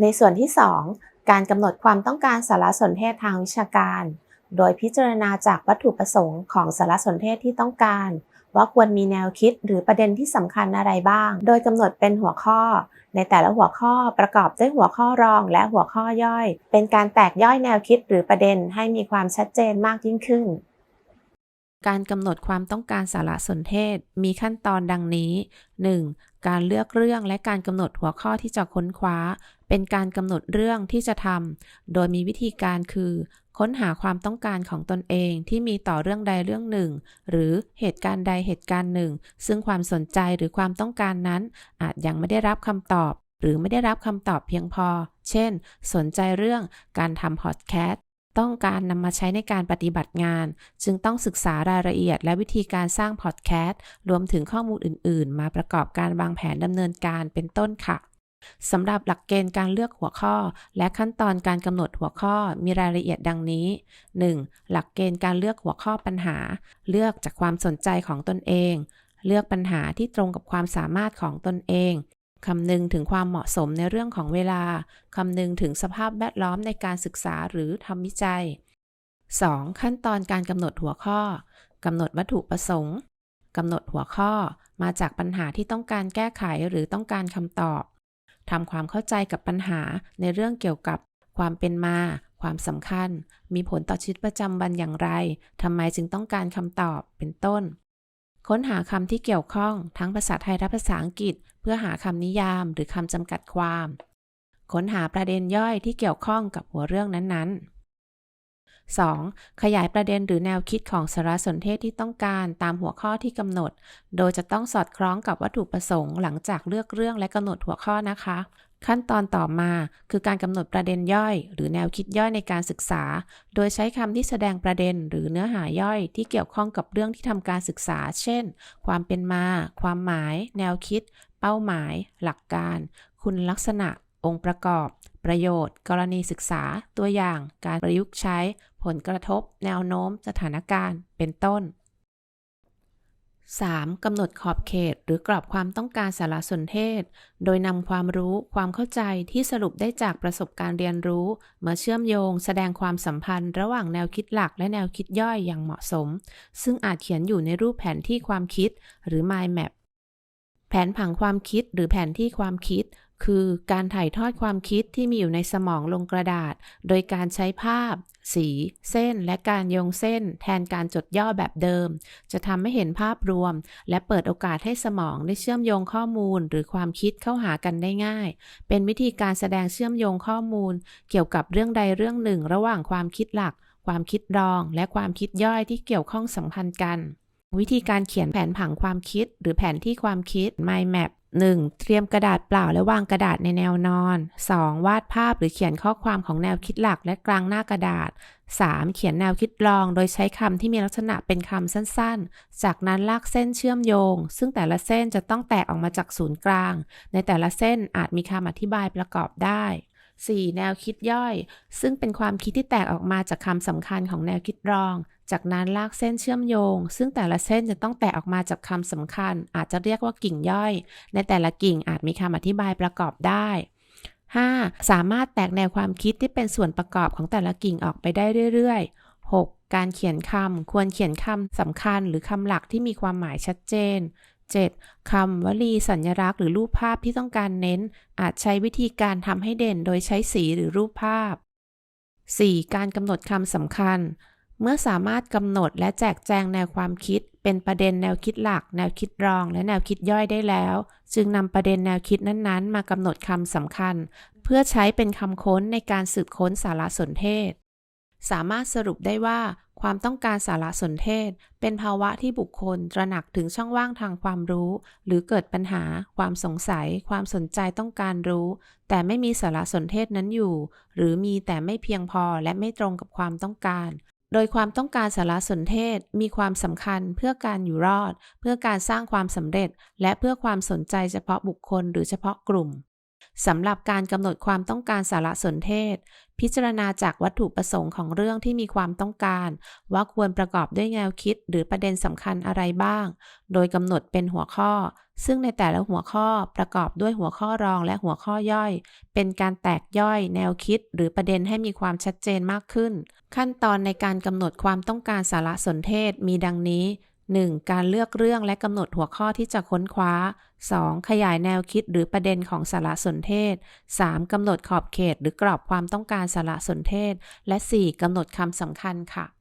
ในส่วนที่ 2 การกำหนดความต้องการสารสนเทศทางวิชาการ โดยพิจารณาจากวัตถุประสงค์ของสารสนเทศที่ต้องการ ว่าควรมีแนวคิดหรือประเด็นที่สำคัญอะไรบ้าง โดยกำหนดเป็นหัวข้อ ในแต่ละหัวข้อประกอบด้วยหัวข้อรองและหัวข้อย่อย เป็นการแตกย่อยแนวคิดหรือประเด็นให้มีความชัดเจนมากยิ่งขึ้น การกำหนดความต้องการสารสนเทศมีขั้นตอนดังนี้ 1. การเลือกเรื่องและการกำหนดหัวข้อที่จะค้นคว้า เป็นการกำหนดเรื่องที่จะทำ โดยมีวิธีการคือ ค้นหาความต้องการของตนเองที่มีต่อเรื่องใดเรื่องหนึ่ง หรือเหตุการณ์ใดเหตุการณ์หนึ่ง ซึ่งความสนใจหรือความต้องการนั้น อาจยังไม่ได้รับคำตอบ หรือไม่ได้รับคำตอบเพียงพอ เช่น สนใจเรื่องการทำพอดแคสต์ ต้องการนำมาใช้ในการปฏิบัติงาน จึงต้องศึกษารายละเอียดและวิธีการสร้างพอดแคสต์รวมถึงข้อมูลอื่น ๆ มาประกอบการวางแผนดำเนินการเป็นต้นค่ะสำหรับหลักเกณฑ์การเลือกหัวข้อ และขั้นตอนการกำหนดหัวข้อมีรายละเอียดดังนี้ 1. หลักเกณฑ์การเลือกหัวข้อปัญหา เลือกจากความสนใจของตนเอง เลือกปัญหาที่ตรงกับความสามารถของตนเอง คำนึงถึงความเหมาะสมในเรื่องของเวลา คำนึงถึงสภาพแวดล้อมในการศึกษาหรือทำวิจัย 2. ขั้นตอนการกำหนดหัวข้อกำหนดวัตถุประสงค์กำหนดหัวข้อมาจากปัญหาที่ต้องการแก้ไขหรือต้องการคำตอบทำความเข้าใจกับปัญหาในเรื่องเกี่ยวกับความเป็นมา ความสำคัญ มีผลต่อชีวิตประจำวันอย่างไรทำไมจึงต้องการคำตอบเป็นต้น ค้นหาคำที่เกี่ยวข้องทั้งภาษาไทยและภาษาอังกฤษ พื่อหาคำนิยามหรือคำจำกัดความ ค้นหาประเด็นย่อยที่เกี่ยวข้องกับหัวเรื่องนั้นๆ 2. ขยายประเด็นหรือแนวคิดของสารสนเทศที่ต้องการตามหัวข้อที่กำหนด โดยจะต้องสอดคล้องกับวัตถุประสงค์หลังจากเลือกเรื่องและกำหนดหัวข้อนะคะ ขั้นตอนต่อมาคือการกำหนดประเด็นย่อย หรือแนวคิดย่อยในการศึกษา โดยใช้คำที่แสดงประเด็นหรือเนื้อหาย่อยที่เกี่ยวข้องกับเรื่องที่ทำการศึกษา เช่น ความเป็นมา ความหมาย แนวคิด เป้าหมาย หลักการ คุณลักษณะ องค์ประกอบ ประโยชน์ กรณีศึกษา ตัวอย่าง การประยุกต์ใช้ ผลกระทบ แนวโน้ม สถานการณ์ เป็นต้น 3. กำหนดขอบเขตหรือกรอบความต้องการสารสนเทศ โดยนำความรู้ความเข้าใจที่สรุปได้จากประสบการณ์เรียนรู้ มาเชื่อมโยง แสดงความสัมพันธ์ ระหว่างแนวคิดหลักและแนวคิดย่อยอย่างเหมาะสม ซึ่งอาจเขียนอยู่ในรูปแผนที่ความคิด หรือ mind map แผนผังความคิดหรือแผนที่ความคิด คือการถ่ายทอดความคิดที่มีอยู่ในสมองลงกระดาษ โดยการใช้ภาพ สี เส้น และการโยงเส้น แทนการจดย่อแบบเดิม จะทำให้เห็นภาพรวม และเปิดโอกาสให้สมองได้เชื่อมโยงข้อมูล หรือความคิดเข้าหากันได้ง่าย เป็นวิธีการแสดงเชื่อมโยงข้อมูล เกี่ยวกับเรื่องใดเรื่องหนึ่ง ระหว่างความคิดหลัก ความคิดรอง และความคิดย่อยที่เกี่ยวข้องสัมพันธ์กัน วิธีการเขียนแผนผังความคิด หรือแผนที่ความคิด mind map 1. เตรียมกระดาษเปล่าและวางกระดาษในแนวนอน 2. วาดภาพหรือเขียนข้อความของแนวคิดหลักและกลางหน้ากระดาษ 3. เขียนแนวคิดรองโดยใช้คำที่มีลักษณะเป็นคำสั้นๆ จากนั้นลากเส้นเชื่อมโยง ซึ่งแต่ละเส้นจะต้องแตกออกมาจากศูนย์กลาง ในแต่ละเส้นอาจมีคำอธิบายประกอบได้ 4. แนวคิดย่อย ซึ่งเป็นความคิดที่แตกออกมาจากคำสำคัญของแนวคิดรอง จากนั้นลากเส้นเชื่อมโยง ซึ่งแต่ละเส้นจะต้องแตกออกมาจากคำสำคัญ อาจจะเรียกว่ากิ่งย่อย ในแต่ละกิ่งอาจมีคำอธิบายประกอบได้ 5. สามารถแตกแนวความคิดที่เป็นส่วนประกอบของแต่ละกิ่งออกไปได้เรื่อยๆ 6. การเขียนคำควรเขียนคำสำคัญหรือคำหลักที่มีความหมายชัดเจน 7. คำวลีสัญลักษณ์หรือรูปภาพที่ต้องการเน้น อาจใช้วิธีการทำให้เด่นโดยใช้สีหรือรูปภาพ 4. การกำหนดคำสำคัญ เมื่อสามารถกำหนดและแจกแจงแนวความคิด เป็นประเด็นแนวคิดหลัก แนวคิดรอง และแนวคิดย่อยได้แล้ว จึงนำประเด็นแนวคิดนั้นๆ มากำหนดคำสำคัญ เพื่อใช้เป็นคำค้นในการสืบค้นสารสนเทศ สามารถสรุปได้ว่าความต้องการสารสนเทศ เป็นภาวะที่บุคคลตระหนักถึงช่องว่างทางความรู้ หรือเกิดปัญหา ความสงสัย ความสนใจต้องการรู้ แต่ไม่มีสารสนเทศนั้นอยู่ หรือมีแต่ไม่เพียงพอและไม่ตรงกับความต้องการ โดยความต้องการสารสนเทศมีความสำคัญเพื่อการอยู่รอด เพื่อการสร้างความสำเร็จ และเพื่อความสนใจเฉพาะบุคคลหรือเฉพาะกลุ่ม สำหรับการกำหนดความต้องการสารสนเทศ พิจารณาจากวัตถุประสงค์ของเรื่องที่มีความต้องการ ว่าควรประกอบด้วยแนวคิดหรือประเด็นสำคัญอะไรบ้าง โดยกำหนดเป็นหัวข้อ ซึ่งในแต่ละหัวข้อประกอบด้วยหัวข้อรองและหัวข้อย่อย เป็นการแตกย่อยแนวคิดหรือประเด็นให้มีความชัดเจนมากขึ้น ขั้นตอนในการกำหนดความต้องการสารสนเทศมีดังนี้ 1. การเลือกเรื่องและกำหนดหัวข้อที่จะค้นคว้า 2. ขยายแนวคิดหรือประเด็นของสารสนเทศ 3. กำหนดขอบเขตหรือกรอบความต้องการสารสนเทศ และ 4. กำหนดคำสำคัญค่ะ